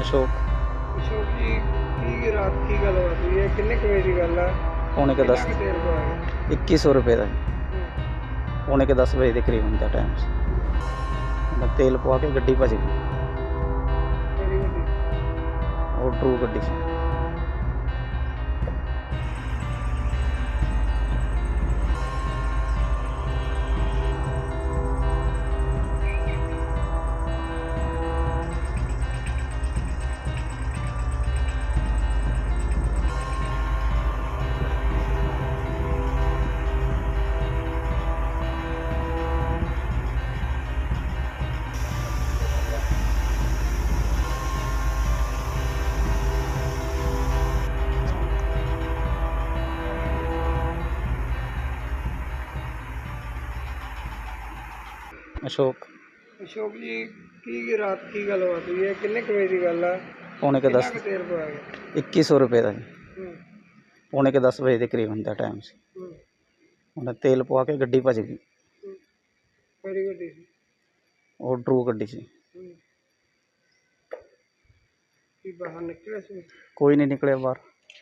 ਅਸ਼ੋਕ। ਅਸ਼ੋਕ ਜੀ ਕੀ ਰਾਤ ਕੀ ਗੱਲ ਹੋਈ ਹੈ? ਕਿੰਨੇ ਕੁ ਵਜੇ ਦੀ ਗੱਲ ਆ? ਪੌਣੇ ਕੇ 10 ਕਿੰਨਾ ਕੁ ਦੇਰ ਬਾਅਦ? 2100 ਰੁਪਏ ਦਾ। ਪੌਣੇ ਕੇ 10 ਵਜੇ ਦੇ ਕਰੀਬ ਹੁੰਦਾ ਟਾਈਮ ਮੈਂ ਤੇਲ ਪਵਾ ਕੇ ਗੱਡੀ ਭੱਜ ਗਈ। ਉਹ ਟਰੂ ਗੱਡੀ ਸੀ। ਅਸ਼ੋਕ ਅਸ਼ੋਕ ਜੀ ਕੀ ਰਾਤ ਕੀ ਗੱਲ ਹੋਈ ਹੈ ਕਿੰਨੇ ਕੁ ਵਜੇ ਦੀ ਗੱਲ ਆ ਪੌਣੇ ਕੇ ਕਿੰਨਾ 10 ਕੁ ਦੇਰ ਬਾਅਦ 2100 ਰੁਪਏ ਦਾ ਜੀ ਹੂੰ ਪੌਣੇ ਕੇ 10 ਵਜੇ ਦੇ ਕਰੀਬ ਹੁੰਦਾ ਟਾਈਮ ਸੀ ਹੂੰ ਉਹਨੇ ਤੇਲ ਪਵਾ ਕੇ ਗੱਡੀ ਭੱਜ ਗਈ ਹੂੰ। ਬੜੀ ਵੱਡੀ ਸੀ ਉਹ ਟਰੂ ਗੱਡੀ ਸੀ ਹੂੰ। ਕੀ ਬਾਹਰ ਨਿਕਲਿਆ ਸੀ ਕੋਈ ਨਹੀਂ ਨਿਕਲਿਆ ਬਾਹਰ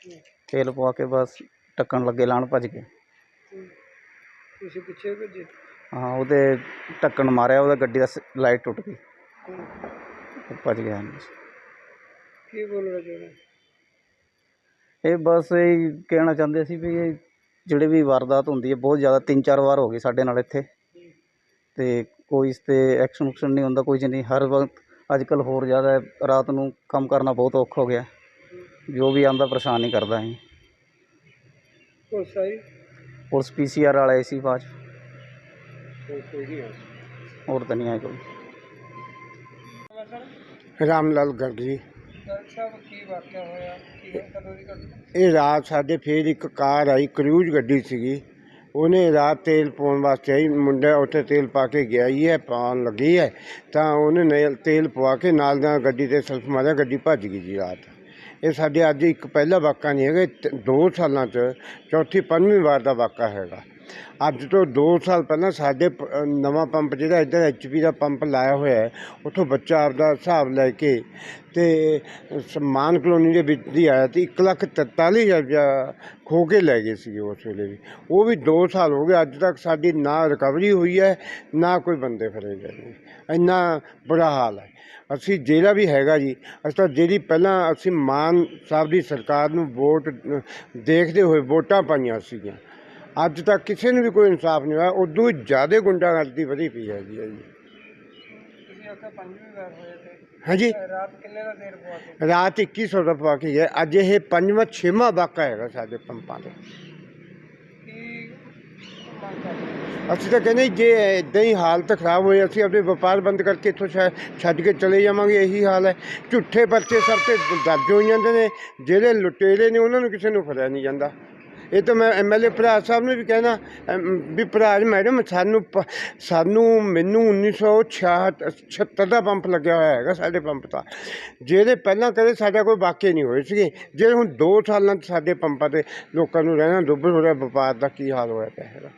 ਹੂੰ। ਤੇਲ ਪਵਾ ਕੇ ਬਸ ਟੱਕਣ ਲੱਗੇ ਲਾਣ ਭੱਜ ਗਏ ਹੂੰ। ਤੁਸੀਂ ਪਿੱਛੇ ਭੱਜੇ ਹਾਂ ਉਹਦੇ ਟੱਕਣ ਮਾਰਿਆ ਉਹਦਾ ਗੱਡੀ ਦਾ ਲਾਈਟ ਟੁੱਟ ਗਈ। ਹੂੰ। ਉਹ ਭੱਜ ਗਿਆ ਕੀ ਬੋਲ ਰਹੇ ਜੋ ਇਹ ਬਸ ਇਹ ਕਹਿਣਾ ਚਾਹੁੰਦੇ ਸੀ ਵੀ ਇਹ ਜਿਹੜੇ ਵੀ ਵਾਰਦਾਤ ਹੁੰਦੀ ਹੈ ਬਹੁਤ ਜ਼ਿਆਦਾ ਤਿੰਨ ਚਾਰ ਵਾਰ ਹੋ ਗਈ ਸਾਡੇ ਨਾਲ ਇੱਥੇ। ਤੇ ਕੋਈ ਇਸ ਤੇ ਐਕਸ਼ਨ ਉਕਸ਼ਨ ਨਹੀਂ ਹੁੰਦਾ ਕੋਈ ਨਹੀਂ। ਹਰ ਵਕਤ ਅੱਜ ਕੱਲ੍ਹ ਹੋਰ ਜ਼ਿਆਦਾ ਹੈ, ਰਾਤ ਨੂੰ ਕੰਮ ਕਰਨਾ ਬਹੁਤ ਔਖਾ ਹੋ ਗਿਆ। ਜੋ ਵੀ ਆਂਦਾ ਪਰੇਸ਼ਾਨ ਨਹੀਂ ਕਰਦਾ ਹੈ ਪੁਲਿਸ ਆਈ? ਪੁਲਿਸ ਪੀਸੀਆਰ ਵਾਲੇ ਸੀ ਬਾਅਦ 'ਚ, ਹੋਰ ਤਾਂ ਨਹੀਂ ਆਇਆ ਕੋਈ। ਰਾਮ ਲਾਲ ਗਰਗ ਜੀ। ਡਾਕਟਰ ਸਾਹਿਬ ਕੀ ਵਾਕਿਆ ਹੋਇਆ? ਕੀ ਕਦੋਂ ਦੀ ਘਟਨਾ? ਇਹ ਰਾਤ ਸਾਡੇ ਫੇਰ ਇੱਕ ਕਾਰ ਆਈ ਕਰੂਜ਼ ਗੱਡੀ ਸੀਗੀ। ਉਹਨੇ ਰਾਤ ਤੇਲ ਪਾਉਣ ਵਾਸਤੇ ਆਈ ਮੁੰਡਾ ਉੱਥੇ ਤੇਲ ਪਾ ਕੇ ਗਿਆ ਹੀ ਹੈ ਪਾਉਣ ਲੱਗੀ ਹੈ। ਤਾਂ ਉਹਨੇ ਨੇਲ ਤੇਲ ਪਵਾ ਕੇ ਨਾਲ ਨਾਲ ਗੱਡੀ ਤੇ ਸਲਫ ਮਾਰਿਆ ਗੱਡੀ ਭੱਜ ਗਈ ਜੀ ਰਾਤ। ਇਹ ਸਾਡੇ ਅੱਜ ਇੱਕ ਪਹਿਲਾ ਵਾਕਾ ਨਹੀਂ ਹੈਗਾ ਇਹ ਤ- ਦੋ ਸਾਲਾਂ 'ਚ ਚੌਥੀ ਪੰਜਵੀਂ ਵਾਰ ਦਾ ਵਾਕਾ ਹੈਗਾ। ਅੱਜ ਤੋਂ 2 ਸਾਲ ਪਹਿਲਾਂ ਸਾਡੇ ਪ- ਨਵਾਂ ਪੰਪ ਜਿਹੜਾ ਇੱਧਰ ਐਚਪੀ ਦਾ ਪੰਪ ਲਾਇਆ ਹੋਇਆ ਹੈ, ਉੱਥੋਂ ਬੱਚਾ ਆਪਦਾ ਹਿਸਾਬ ਲੈ ਕੇ ਤੇ ਸਮਾਨ ਕਲੋਨੀ ਦੇ ਵਿੱਚ ਦੀ ਆਇਆ ਤੇ 1 ਲੱਖ 43 ਹਜ਼ਾਰ ਰੁਪਇਆ ਖੋ ਕੇ ਲੈ ਗਏ ਸੀ ਉਸ ਵੇਲੇ ਵੀ। ਉਹ ਵੀ 2 ਸਾਲ ਹੋ ਗਏ, ਅੱਜ ਤੱਕ ਸਾਡੀ ਨਾ ਰਿਕਵਰੀ ਹੋਈ ਹੈ, ਨਾ ਕੋਈ ਬੰਦੇ ਫੜੇ ਗਏ ਇੰਨਾ ਬੁਰਾ ਹਾਲ ਹੈ। ਅਸੀਂ ਜਿਹੜਾ ਵੀ ਹੈਗਾ ਜੀ, ਅਸੀਂ ਤਾਂ ਜਿਹੜੀ ਪਹਿਲਾਂ ਅਸੀਂ ਮਾਨ ਸਾਹਿਬ ਦੀ ਸਰਕਾਰ ਨੂੰ ਵੋਟ ਦੇਖਦੇ ਹੋਏ ਵੋਟਾਂ ਪਾਈਆਂ ਸੀਗੀਆਂ। ਅੱਜ ਤੱਕ ਕਿਸੇ ਨੂੰ ਵੀ ਕੋਈ ਇਨਸਾਫ ਨਹੀਂ ਹੋਇਆ। ਉਦੋਂ ਜ਼ਿਆਦਾ ਗੁੰਡਾਗਰਦੀ ਵਧੀ ਪਈ ਹੈ ਜੀ ਤੇ ਹਾਂਜੀ। ਰਾਤ ਕਿੰਨੇ ਦਾ ਦੇਰ ਪਵਾ ਰਾਤ 2100 ਦਾ ਪਵਾ ਕੇ ਗਿਆ। ਅੱਜ ਇਹ ਪੰਜਵਾਂ ਛੇਵਾਂ ਵਾਕਾ ਹੈਗਾ ਸਾਡੇ ਪੰਪਾਂ ਤੇ। ਅਸੀਂ ਤਾਂ ਕਹਿੰਦੇ ਜੇ ਇਦਾਂ ਹੀ ਹਾਲਤ ਖਰਾਬ ਹੋਈ ਅਸੀਂ ਆਪਣੇ ਵਪਾਰ ਬੰਦ ਕਰਕੇ ਇੱਥੋਂ ਛੱਡ ਛੱਡ ਕੇ ਚਲੇ ਜਾਵਾਂਗੇ ਇਹੀ ਹਾਲ ਹੈ। ਝੂਠੇ ਪਰਚੇ ਸਭ ਤੇ ਦਰਜ ਹੋ ਜਾਂਦੇ ਨੇ। ਜਿਹੜੇ ਲੁਟੇਰੇ ਨੇ ਉਹਨਾਂ ਨੂੰ ਕਿਸੇ ਨੂੰ ਫੜਿਆ ਨਹੀਂ ਜਾਂਦਾ। ਇਹ ਤਾਂ ਮੈਂ ਐਮਐਲਏ ਭਰਾ ਸਾਹਿਬ ਨੂੰ ਵੀ ਕਹਿਣਾ ਵੀ ਭਰਾ ਜੀ, ਮੈਡਮ, ਸਾਨੂੰ ਸਾਨੂੰ ਮੈਨੂੰ 1966 76 ਦਾ ਪੰਪ ਲੱਗਿਆ ਹੋਇਆ ਹੈਗਾ ਸਾਡੇ ਪੰਪ ਦਾ। ਜਿਹੜੇ ਪਹਿਲਾਂ ਕਦੇ ਸਾਡਾ ਕੋਈ ਵਾਕਿਆ ਨਹੀਂ ਹੋਏ ਸੀਗੇ, ਜਿਹੜੇ ਹੁਣ 2 ਸਾਲਾਂ ਤੋਂ ਸਾਡੇ ਪੰਪਾਂ ਤੇ ਲੋਕਾਂ ਨੂੰ ਰਹਿਣਾ ਦੁੱਭਰ ਹੋ ਰਿਹਾ, ਵਪਾਰ ਦਾ ਕੀ ਹਾਲ ਹੋਇਆ ਪਿਆ ਹੈਗਾ।